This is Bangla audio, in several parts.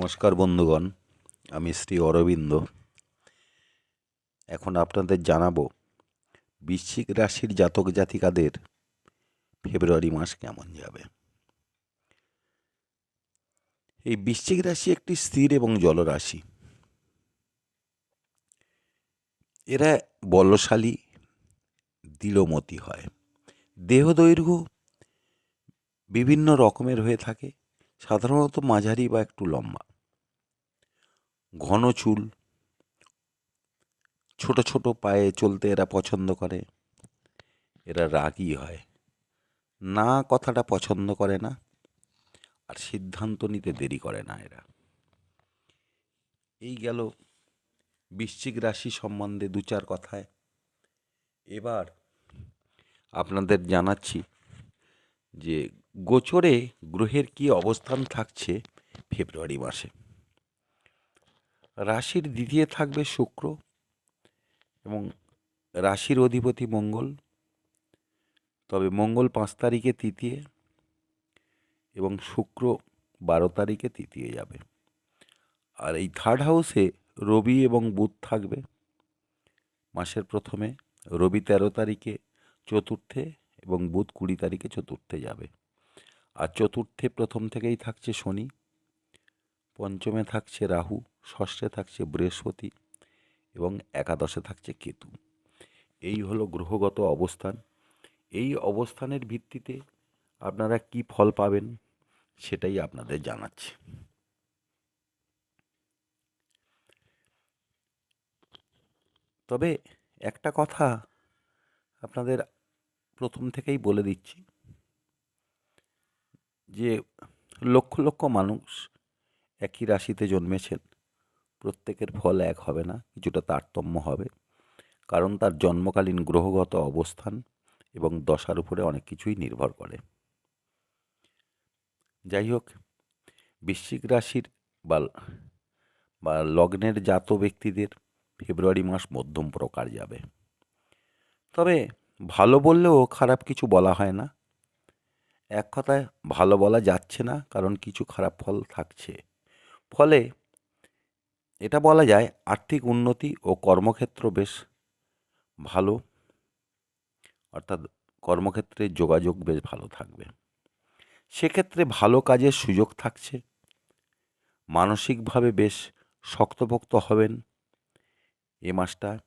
নমস্কার বন্ধুগণ, আমি শ্রী অরবিন্দ। এখন আপনাদের জানাব বৃশ্চিক রাশির জাতক জাতিকাদের ফেব্রুয়ারি মাস কেমন যাবে। এই বৃশ্চিক রাশি একটি স্থির এবং জলরাশি। এরা বলশালী দৃঢ়মতি হয়। দেহ দৈর্ঘ্য বিভিন্ন রকমের হয়ে থাকে, সাধারণত মাঝারি বা একটু লম্বা। ঘন চুল। ছোট ছোট পায়ে চলতে এরা পছন্দ করে। এরা রাগী হয়। না কথাটা পছন্দ করে না। আর সিদ্ধান্ত নিতে দেরি করে না এরা। এই গেল বৃশ্চিক রাশি সম্বন্ধে দু চার কথায়। এবার আপনাদের জানাচ্ছি যে গোচরে গ্রহের কি অবস্থান থাকছে ফেব্রুয়ারি মাসে? রাশির দ্বিতীয় থাকবে শুক্র এবং রাশির অধিপতি মঙ্গল। তবে মঙ্গল পাঁচ তারিখে তৃতীয় এবং শুক্র বারো তারিখে তৃতীয় যাবে। আর এই থার্ড হাউসে রবি এবং বুধ থাকবে। মাসের প্রথমে রবি তেরো তারিখে চতুর্থে এবং বুধ কুড়ি তারিখে চতুর্থে যাবে। আর চতুর্থে প্রথম থেকেই থাকছে শনি, পঞ্চমে থাকছে রাহু ষষ্ঠে থাকছে বৃহস্পতি এবং একাদশে থাকছে কেতু। এই হলো গ্রহগত অবস্থান। এই অবস্থানের ভিত্তিতে আপনারা কি ফল পাবেন সেটাই আপনাদের জানাচ্ছি। তবে একটা কথা আপনাদের প্রথম থেকেই বলে দিচ্ছি যে লক্ষ লক্ষ মানুষ একই রাশিতে জন্মেছেন। প্রত্যেকের ফল এক হবে না, কিছুটা তারতম্য হবে। কারণ তার জন্মকালীন গ্রহগত অবস্থান এবং দশার উপরে অনেক কিছুই নির্ভর করে। যাই হোক, বৃশ্চিক রাশির বা বা লগ্নের জাত ব্যক্তিদের ফেব্রুয়ারি মাস মধ্যম প্রকার যাবে। তবে ভালো বললেও খারাপ কিছু বলা হয় না। এক কথায় ভালো বলা যাচ্ছে না, কারণ কিছু খারাপ ফল থাকছে। ফলে এটা বলা যায় আর্থিক উন্নতি ও কর্মক্ষেত্র বেশ ভালো। অর্থাৎ কর্মক্ষেত্রে যোগাযোগ বেশ ভালো থাকবে। সেক্ষেত্রে ভালো কাজের সুযোগ থাকছে। মানসিকভাবে বেশ শক্তপোক্ত হবেন। এ মাসটা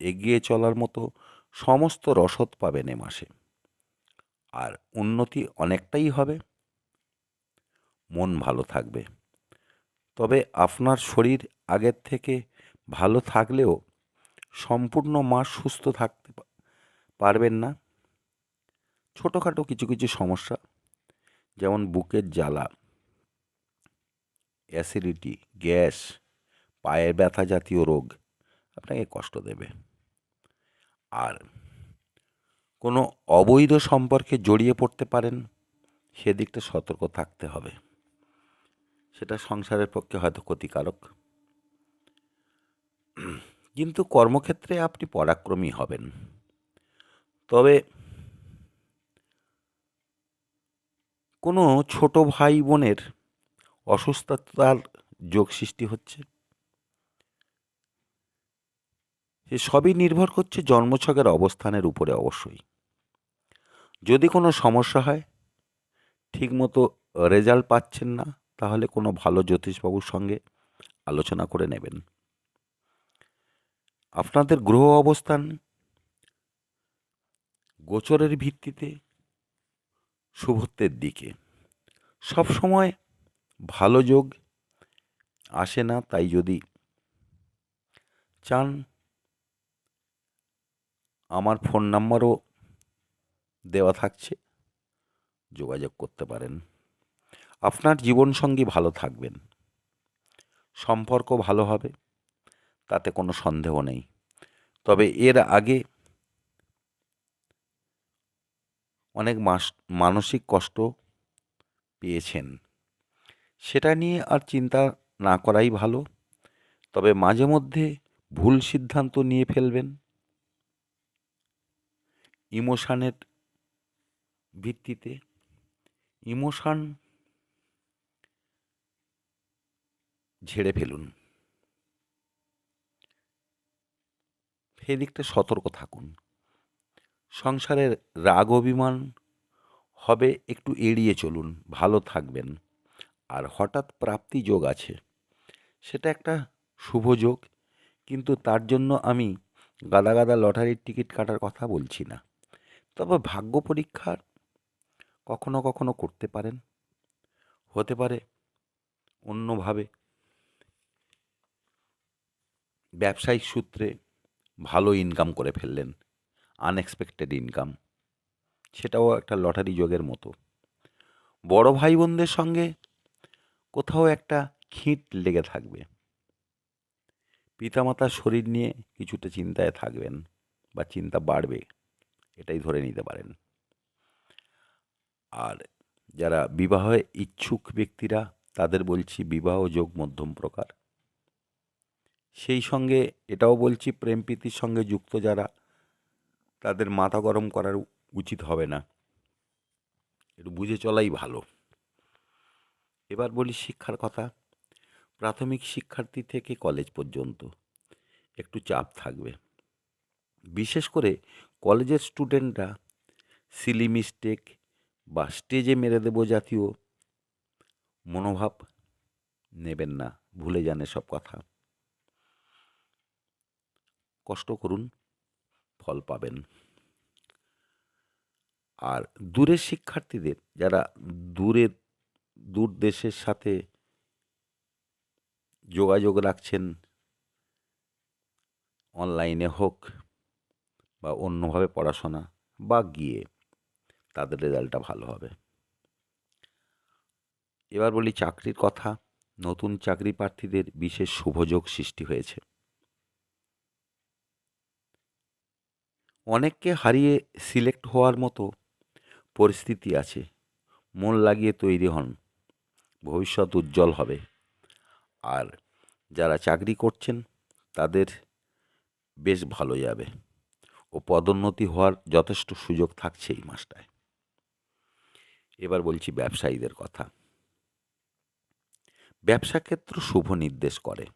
এগিয়ে চলার মতো সমস্ত রসদ পাবেন এ মাসে। আর উন্নতি অনেকটাই হবে। মন ভালো থাকবে। তবে আপনার শরীর আগের থেকে ভালো থাকলেও সম্পূর্ণ মাস সুস্থ থাকতে পারবেন না। ছোটোখাটো কিছু কিছু সমস্যা, যেমন বুকের জ্বালা, অ্যাসিডিটি, গ্যাস, পায়ের ব্যথা জাতীয় রোগ, আপনাকে কষ্ট দেবে। আর কোনো অবৈধ সম্পর্কে জড়িয়ে পড়তে পারেন, সেদিকটা সতর্ক থাকতে হবে। সেটা সংসারের পক্ষে হয়তো ক্ষতিকারক। কিন্তু কর্মক্ষেত্রে আপনি পরাক্রমী হবেন। তবে কোনো ছোট ভাই বোনের অসুস্থতার যোগ সৃষ্টি হচ্ছে? সে সবই নির্ভর করছে জন্মছকের অবস্থানের উপরে অবশ্যই। যদি কোনো সমস্যা হয়, ঠিকমতো রেজাল্ট পাচ্ছেন না, তাহলে কোনো ভালো জ্যোতিষবাবুর সঙ্গে আলোচনা করে নেবেন। আপনাদের গ্রহ অবস্থান, গোচরের ভিত্তিতে, শুভত্বের দিকে। সব সময় ভালো যোগ আসে না, তাই যদি চান, আমার ফোন নাম্বারও দেওয়া থাকছে, যোগাযোগ করতে পারেন। আপনার জীবনসঙ্গী ভালো থাকবেন। সম্পর্ক ভালো হবে। তাতে কোনো সন্দেহ নেই। তবে এর আগে অনেক মাস, মানসিক কষ্ট পেয়েছেন। সেটা নিয়ে আর চিন্তা না করাই ভালো। তবে মাঝে মধ্যে ভুল সিদ্ধান্ত নিয়ে ফেলবেন। ইমোশানের ভিত্তিতে। ইমোশান ঝেড়ে ফেলুন। সেদিকটা সতর্ক থাকুন। সংসারের রাগ অভিমান হবে, একটু এড়িয়ে চলুন, ভালো থাকবেন। আর হঠাৎ প্রাপ্তি যোগ আছে, সেটা একটা শুভ যোগ, কিন্তু তার জন্য আমি গাদা গাদা লটারির টিকিট কাটার কথা বলছি না। তবে ভাগ্য পরীক্ষার কখনো কখনো করতে পারেন, হতে পারে অন্যভাবে। ব্যবসায়িক সূত্রে ভালো ইনকাম করে ফেললেন আনএক্সপেক্টেড ইনকাম সেটাও একটা লটারি যোগের মতো। বড় ভাই বোনদের সঙ্গে কোথাও একটা খিঁট লেগে থাকবে। পিতামাতার শরীর নিয়ে কিছুটা চিন্তায় থাকবেন বা চিন্তা বাড়বে, এটাই ধরে নিতে পারেন। আর যারা বিবাহে ইচ্ছুক ব্যক্তিরা, তাদের বলছি বিবাহ যোগ মধ্যম প্রকার। সেই সঙ্গে এটাও বলছি, প্রেম প্রীতির সঙ্গে যুক্ত যারা, তাদের মাথা গরম করার উচিত হবে না। একটু বুঝে চলাই ভালো। এবার বলি শিক্ষার কথা। প্রাথমিক শিক্ষার্থী থেকে কলেজ পর্যন্ত একটু চাপ থাকবে। বিশেষ করে কলেজের স্টুডেন্টরা সিলি মিস্টেক বা স্টেজে মেরে দেবো জাতীয় মনোভাব নেবেন না, ভুলে যান সব কথা। কষ্ট করুন, ফল পাবেন। আর দূরের শিক্ষার্থীদের, যারা দূরের, দূর দেশের সাথে যোগাযোগ রাখছেন, অনলাইনে হোক বা অন্যভাবে পড়াশোনা বা গিয়ে, তাদের রেজাল্টটা ভালো হবে। এবার বলি চাকরির কথা। নতুন চাকরি প্রার্থীদের বিশেষ শুভযোগ সৃষ্টি হয়েছে। অনেককে হারিয়ে সিলেক্ট হওয়ার মতো পরিস্থিতি আছে। মন লাগিয়ে তৈরি হন। ভবিষ্যৎ উজ্জ্বল হবে। আর যারা চাকরি করছেন, তাদের বেশ ভালো যাবে ও পদোন্নতি হওয়ার যথেষ্ট সুযোগ থাকছে এই মাসটায়। এবার বলছি ব্যবসায়ীদের কথা। ব্যবসা ক্ষেত্র শুভ নির্দেশ করে।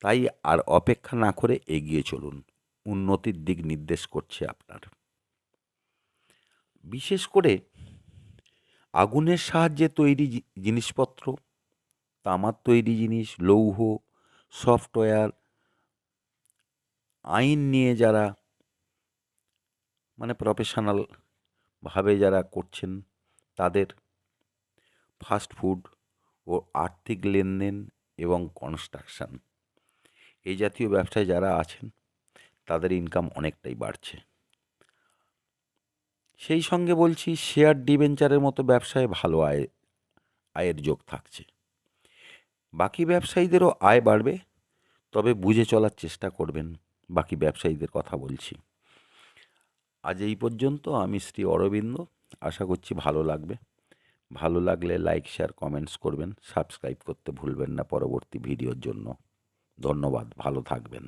তাই আর অপেক্ষা না করে এগিয়ে চলুন। উন্নতির দিক নির্দেশ করছে আপনার। বিশেষ করে আগুনের সাহায্যে তৈরি জিনিসপত্র, তামার তৈরি জিনিস, লৌহ, সফটওয়্যার, আইন নিয়ে যারা মানে প্রফেশনালভাবে যারা করছেন, তাদের ফাস্ট ফুড ও আর্থিক লেনদেন এবং কনস্ট্রাকশান এই জাতীয় ব্যবসায় যারা আছেন তাদের ইনকাম অনেকটাই বাড়ছে। সেই সঙ্গে বলছি শেয়ার ডিভেঞ্চারের মতো ব্যবসায় ভালো আয়, আয়ের যোগ থাকছে। বাকি ব্যবসায়ীদেরও আয় বাড়বে, তবে বুঝে চলার চেষ্টা করবেন, বাকি ব্যবসায়ীদের কথা বলছি। আজ এই পর্যন্ত, আমি শ্রী অরবিন্দ, আশা করছি ভালো লাগবে। ভালো লাগলে লাইক শেয়ার কমেন্টস করবেন সাবস্ক্রাইব করতে ভুলবেন না পরবর্তী ভিডিওর জন্য। ধন্যবাদ, ভালো থাকবেন।